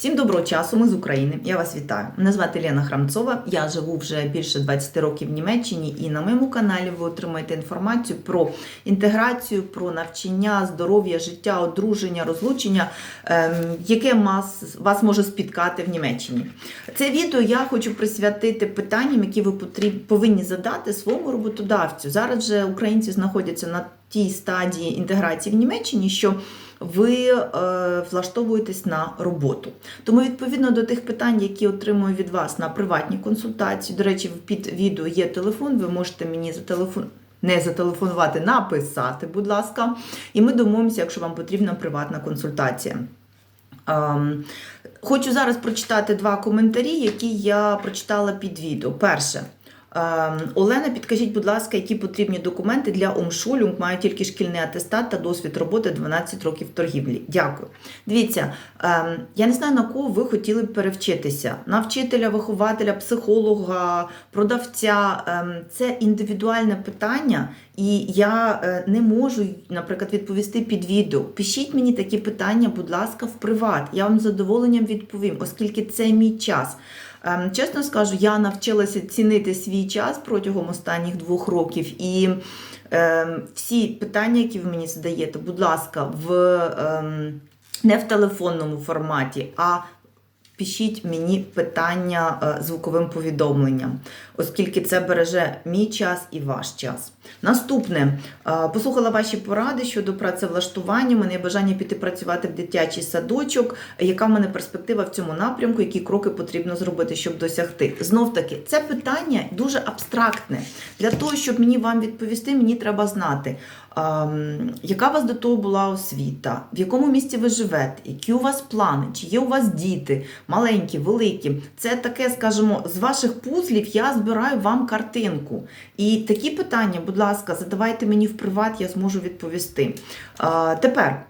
Всім доброго часу, ми з України. Я вас вітаю. Мене звати Лена Храмцова. Я живу вже більше 20 років в Німеччині, і на моєму каналі ви отримаєте інформацію про інтеграцію, про навчання, здоров'я, життя, одруження, розлучення, ем, яке вас, може спіткати в Німеччині. Це відео я хочу присвятити питанням, які ви повинні задати своєму роботодавцю. Зараз вже українці знаходяться на тій стадії інтеграції в Німеччині, що ви е, влаштовуєтесь на роботу. Тому, відповідно до тих питань, які отримую від вас на приватні консультації, до речі, під відео є телефон, ви можете мені зателефон... не зателефонувати, написати, будь ласка, і ми домовимося, якщо вам потрібна приватна консультація. Ем, Хочу зараз прочитати два коментарі, які я прочитала під відео. Перше. Ем, Олена, підкажіть, будь ласка, які потрібні документи для Умшулюнг, маю тільки шкільний атестат та досвід роботи 12 років торгівлі. Дякую. Дивіться, ем, я не знаю, на кого ви хотіли б перевчитися: на вчителя, вихователя, психолога, продавця. Ем, Це індивідуальне питання, і я е, не можу, наприклад, відповісти під відео. Пишіть мені такі питання, будь ласка, в приват. Я вам з задоволенням відповім, оскільки це мій час. Ем, Чесно скажу, я навчилася цінити свій час протягом останніх двох років. І ем, всі питання, які ви мені задаєте, будь ласка, в, ем, не в телефонному форматі, а пишіть мені питання е, звуковим повідомленням, оскільки це береже мій час і ваш час. Наступне, Е, послухала ваші поради щодо працевлаштування. Мене бажання піти працювати в дитячий садочок. Яка в мене перспектива в цьому напрямку? Які кроки потрібно зробити, щоб досягти? Знов таки, це питання дуже абстрактне. Для того, щоб мені вам відповісти, мені треба знати. Ем, Яка у вас до того була освіта? В якому місті ви живете? Які у вас плани? Чи є у вас діти? Маленькі, великі? Це таке, скажімо, з ваших пузлів я збираю вам картинку. І такі питання, будь ласка, задавайте мені в приват, я зможу відповісти. Е, Тепер.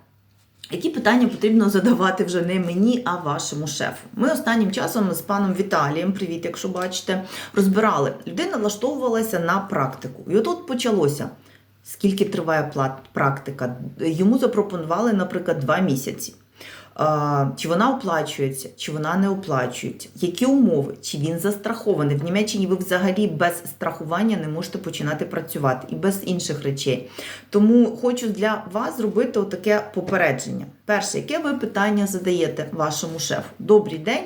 Які питання потрібно задавати вже не мені, а вашому шефу? Ми останнім часом з паном Віталієм, привіт, якщо бачите, розбирали. Людина влаштовувалася на практику. І отут почалося. Скільки триває практика? Йому запропонували, наприклад, два місяці. Чи вона оплачується, чи вона не оплачується? Які умови? Чи він застрахований? В Німеччині ви взагалі без страхування не можете починати працювати і без інших речей. Тому хочу для вас зробити таке попередження. Перше, яке ви питання задаєте вашому шефу? Добрий день,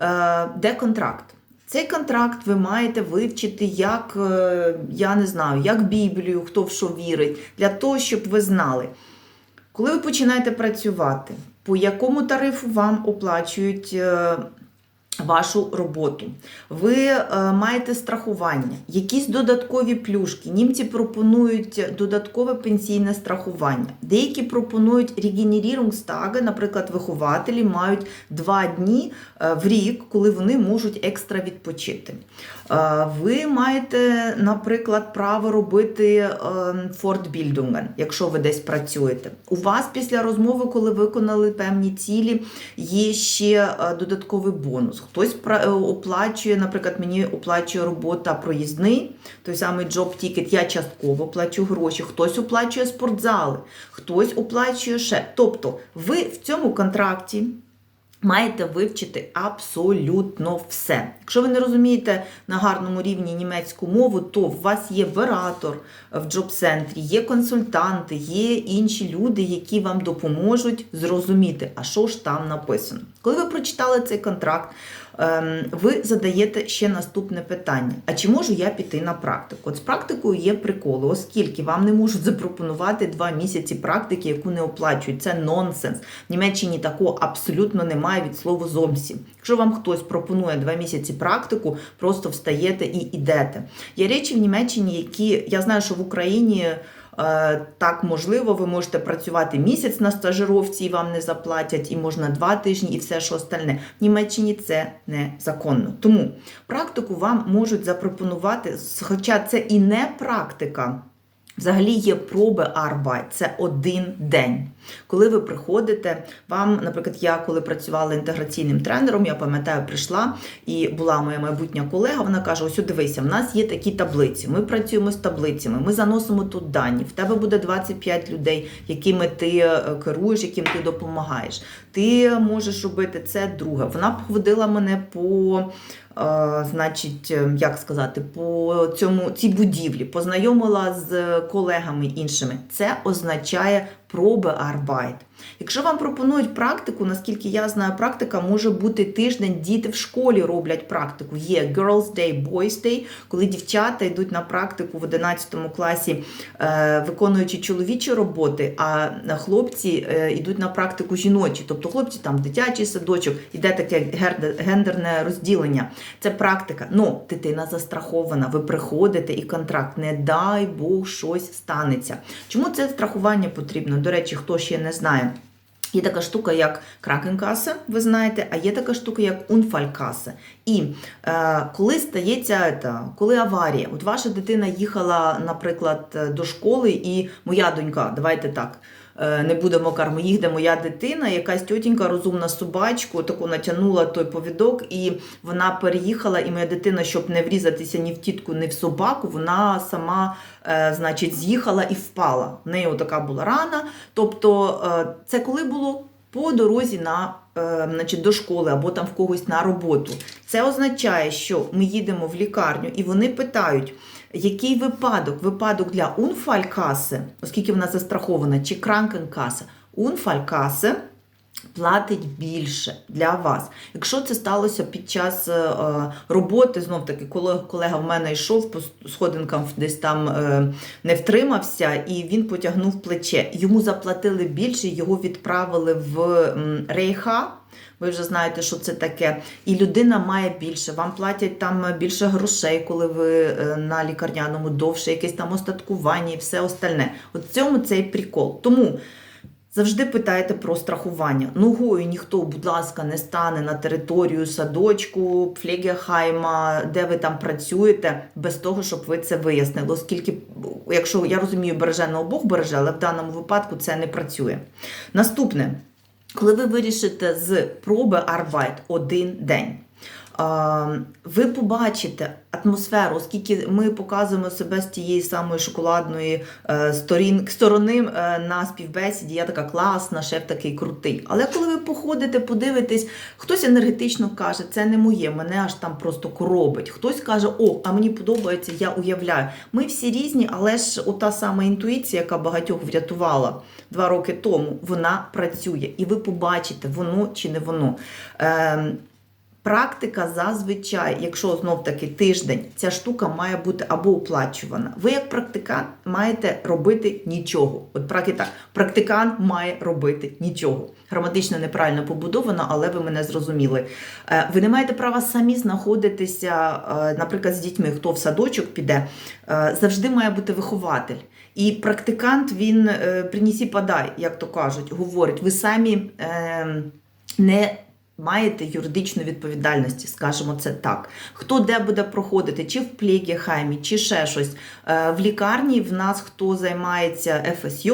Е, де контракт? Цей контракт ви маєте вивчити як, е, я не знаю, як Біблію, хто в що вірить, для того, щоб ви знали. Коли ви починаєте працювати, по якому тарифу вам оплачують е, вашу роботу? Ви е, маєте страхування, якісь додаткові плюшки. Німці пропонують додаткове пенсійне страхування. Деякі пропонують регенерірунгстаги, наприклад, вихователі мають два дні е, в рік, коли вони можуть екстра відпочити. Е, Ви маєте, наприклад, право робити фортбільдунген, якщо ви десь працюєте. У вас після розмови, коли виконали певні цілі, є ще е, додатковий бонус. Хтось е, оплачує, наприклад, мені оплачує робота проїзний, той самий джоб тікет, я частково плачу гроші, хтось оплачує спортзали, хтось оплачує ще. Тобто, ви в цьому контракті. Маєте вивчити абсолютно все. Якщо ви не розумієте на гарному рівні німецьку мову, то у вас є вератор в джоб-центрі, є консультанти, є інші люди, які вам допоможуть зрозуміти, а що ж там написано. Коли ви прочитали цей контракт, ви задаєте ще наступне питання: а чи можу я піти на практику? От з практикою є приколи, оскільки вам не можуть запропонувати два місяці практики, яку не оплачують. Це нонсенс. В Німеччині такого абсолютно немає від слова зовсім. Якщо вам хтось пропонує два місяці практику, просто встаєте і йдете. Є речі в Німеччині, які я знаю, що в Україні. Е, Так, можливо, ви можете працювати місяць на стажировці і вам не заплатять, і можна два тижні, і все, що остальне. В Німеччині це незаконно. Тому практику вам можуть запропонувати, хоча це і не практика. Взагалі є проби Арбайт, це один день. Коли ви приходите, вам, наприклад, я коли працювала інтеграційним тренером, я пам'ятаю, прийшла і була моя майбутня колега. Вона каже: Ось дивися, в нас є такі таблиці. Ми працюємо з таблицями, ми заносимо тут дані. В тебе буде 25 людей, якими ти е, керуєш, яким ти допомагаєш. Ти можеш робити це друге. Вона поводила мене по. Е, Значить, е, як сказати, по цьому цій будівлі познайомила з колегами іншими. Це означає проби арбайт. Якщо вам пропонують практику, наскільки я знаю, практика може бути тиждень, діти в школі роблять практику. Є Girls Day, Boys Day, коли дівчата йдуть на практику в 11 класі, е, виконуючи чоловічі роботи, а хлопці е, йдуть на практику жіночі. Тобто хлопці там дитячий садочок, іде таке гендерне розділення. Це практика. Ну, дитина застрахована, ви приходите і контракт, не дай Бог щось станеться. Чому це страхування потрібно? До речі, хто ще не знає. Є така штука, як кракенкаса, ви знаєте, а є така штука, як унфалькаса. І е, коли стається та, коли аварія, от ваша дитина їхала, наприклад, до школи, і моя донька, давайте так. Е, Не будемо кармо їх, де моя дитина, якась тьотінька розумна собачку, таку натягнула той повідок, і вона переїхала, і моя дитина, щоб не врізатися ні в тітку, ні в собаку, вона сама, е, значить, з'їхала і впала. В неї така була рана. Тобто, е, це коли було по дорозі на, значить, до школи або там в когось на роботу. Це означає, що ми їдемо в лікарню і вони питають, який випадок? Випадок для унфалькаси, оскільки вона застрахована, чи кранкенкаса. Унфалькаси платить більше для вас. Якщо це сталося під час е, роботи, знов таки, коли колега в мене йшов по сходинкам, десь там е, не втримався, і він потягнув плече. Йому заплатили більше, його відправили в рейха. Ви вже знаєте, що це таке. І людина має більше. Вам платять там більше грошей, коли ви е, на лікарняному довше, якесь там остаткування і все остальне. От в цьому цей прикол. Тому. Завжди питаєте про страхування. Ногою ніхто, будь ласка, не стане на територію садочку, флігехайма, де ви там працюєте, без того, щоб ви це вияснили. Оскільки, якщо я розумію, береженого Бог береже, але в даному випадку це не працює. Наступне, коли ви вирішите з проби Арбайт один день. Ви побачите атмосферу, оскільки ми показуємо себе з тієї самої шоколадної е, сторін, сторони е, на співбесіді. Я така класна, шеф такий крутий. Але коли ви походите, подивитесь, хтось енергетично каже, це не моє, мене аж там просто коробить. Хтось каже, о, а мені подобається, я уявляю. Ми всі різні, але ж ота сама інтуїція, яка багатьох врятувала два роки тому, вона працює. І ви побачите, воно чи не воно. Ем, Практика зазвичай, якщо знов таки тиждень, ця штука має бути або оплачувана. Ви, як практикант, маєте робити нічого. От так, практикант має робити нічого. Граматично неправильно побудовано, але ви мене зрозуміли. Е, Ви не маєте права самі знаходитися, е, наприклад, з дітьми, хто в садочок піде, е, завжди має бути вихователь. І практикант він принісі подай, як то кажуть, говорить, ви самі е, не маєте юридичну відповідальність, скажімо це так. Хто де буде проходити, чи в плегіхаймі, чи ще щось. Е, В лікарні в нас хто займається ФСЙ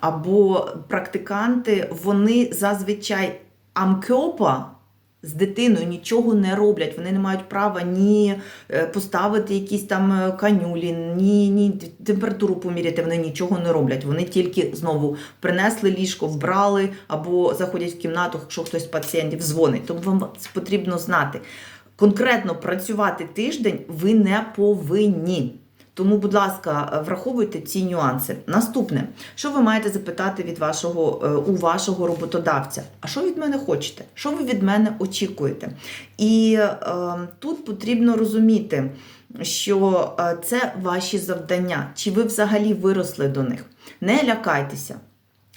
або практиканти, вони зазвичай амкьопа. З дитиною нічого не роблять, вони не мають права ні е, поставити якісь там е, канюлі, ні, ні температуру поміряти, вони нічого не роблять. Вони тільки знову принесли ліжко, вбрали або заходять в кімнату, якщо хтось з пацієнтів дзвонить. Тому вам це потрібно знати. Конкретно працювати тиждень ви не повинні. Тому, будь ласка, враховуйте ці нюанси. Наступне, що ви маєте запитати від вашого е, у вашого роботодавця? А що від мене хочете? Що ви від мене очікуєте? І е, тут потрібно розуміти, що е, це ваші завдання, чи ви взагалі виросли до них. Не лякайтеся.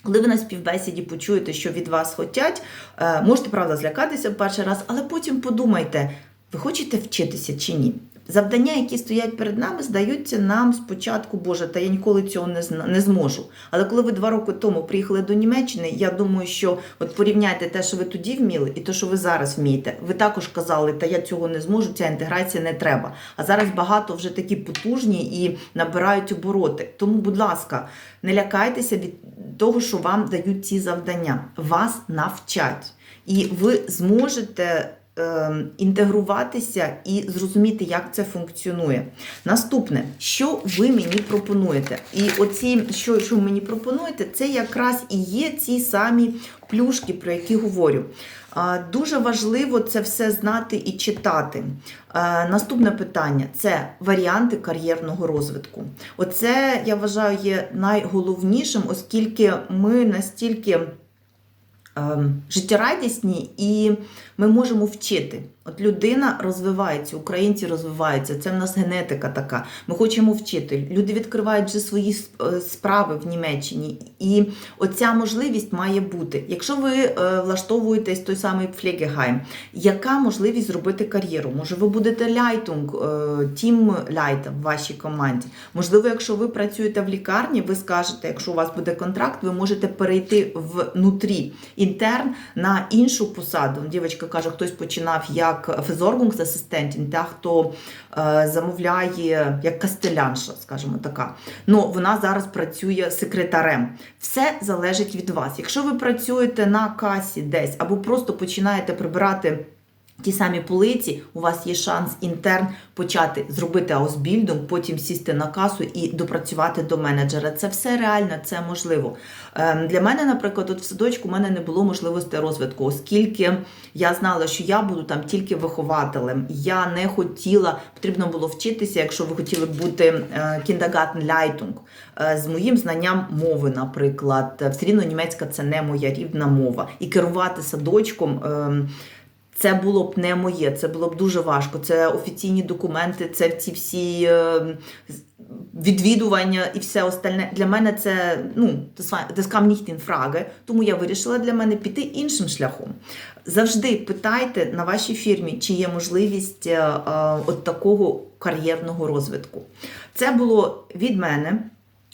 Коли ви на співбесіді почуєте, що від вас хотять, е, можете правда злякатися в перший раз, але потім подумайте, ви хочете вчитися чи ні? Завдання, які стоять перед нами, здаються нам спочатку, Боже, та я ніколи цього не не зможу. Але коли ви два роки тому приїхали до Німеччини, я думаю, що от порівняйте те, що ви тоді вміли, і те, що ви зараз вмієте. Ви також казали, та я цього не зможу, ця інтеграція не треба. А зараз багато вже такі потужні і набирають обороти. Тому, будь ласка, не лякайтеся від того, що вам дають ці завдання. Вас навчать, і ви зможете інтегруватися і зрозуміти, як це функціонує. Наступне, що ви мені пропонуєте? І оці, що, що мені пропонуєте, це якраз і є ці самі плюшки, про які говорю. Дуже важливо це все знати і читати. Наступне питання це варіанти кар'єрного розвитку. Оце я вважаю є найголовнішим, оскільки ми настільки ем, життєрадісні і ми можемо вчити. От людина розвивається, українці розвиваються. Це в нас генетика така. Ми хочемо вчити. Люди відкривають вже свої е, справи в Німеччині, і оця можливість має бути. Якщо ви е, влаштовуєтесь той самий Пфлегегайм, яка можливість зробити кар'єру? Може, ви будете ляйтунг, тім ляйта в вашій команді? Можливо, якщо ви працюєте в лікарні, ви скажете, якщо у вас буде контракт, ви можете перейти внутрі інтерн на іншу посаду. Дівчинка каже, хтось починав як фезоргунгсасистент, та хто е, замовляє як кастелянша, скажімо така. Ну, вона зараз працює секретарем. Все залежить від вас. Якщо ви працюєте на касі десь або просто починаєте прибирати. Ті самі полиці, у вас є шанс інтерн почати зробити аусбільдинг, потім сісти на касу і допрацювати до менеджера. Це все реально, це можливо. Ем, Для мене, наприклад, от в садочку у мене не було можливості розвитку, оскільки я знала, що я буду там тільки вихователем. Я не хотіла, потрібно було вчитися, якщо ви хотіли бути кіндагатн-ляйтунг, з моїм знанням мови, наприклад. Все рівно німецька це не моя рідна мова. І керувати садочком. Це було б не моє, це було б дуже важко. Це офіційні документи, це ці всі е, відвідування і все остальне. Для мене це ну, nicht in тому я вирішила для мене піти іншим шляхом. Завжди питайте на вашій фірмі, чи є можливість е, е, от такого кар'єрного розвитку. Це було від мене.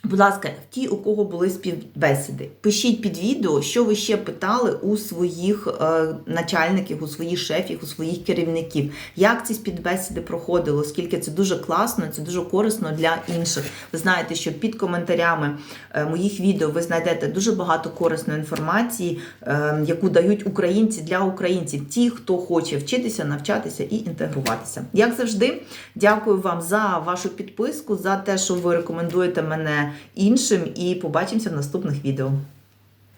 Будь ласка, ті, у кого були співбесіди, пишіть під відео, що ви ще питали у своїх е, начальників, у своїх шефів, у своїх керівників, як ці співбесіди проходили, оскільки це дуже класно, це дуже корисно для інших. Ви знаєте, що під коментарями е, моїх відео ви знайдете дуже багато корисної інформації, е, яку дають українці для українців, ті, хто хоче вчитися, навчатися і інтегруватися. Як завжди, дякую вам за вашу підписку, за те, що ви рекомендуєте мене іншим, і побачимося в наступних відео.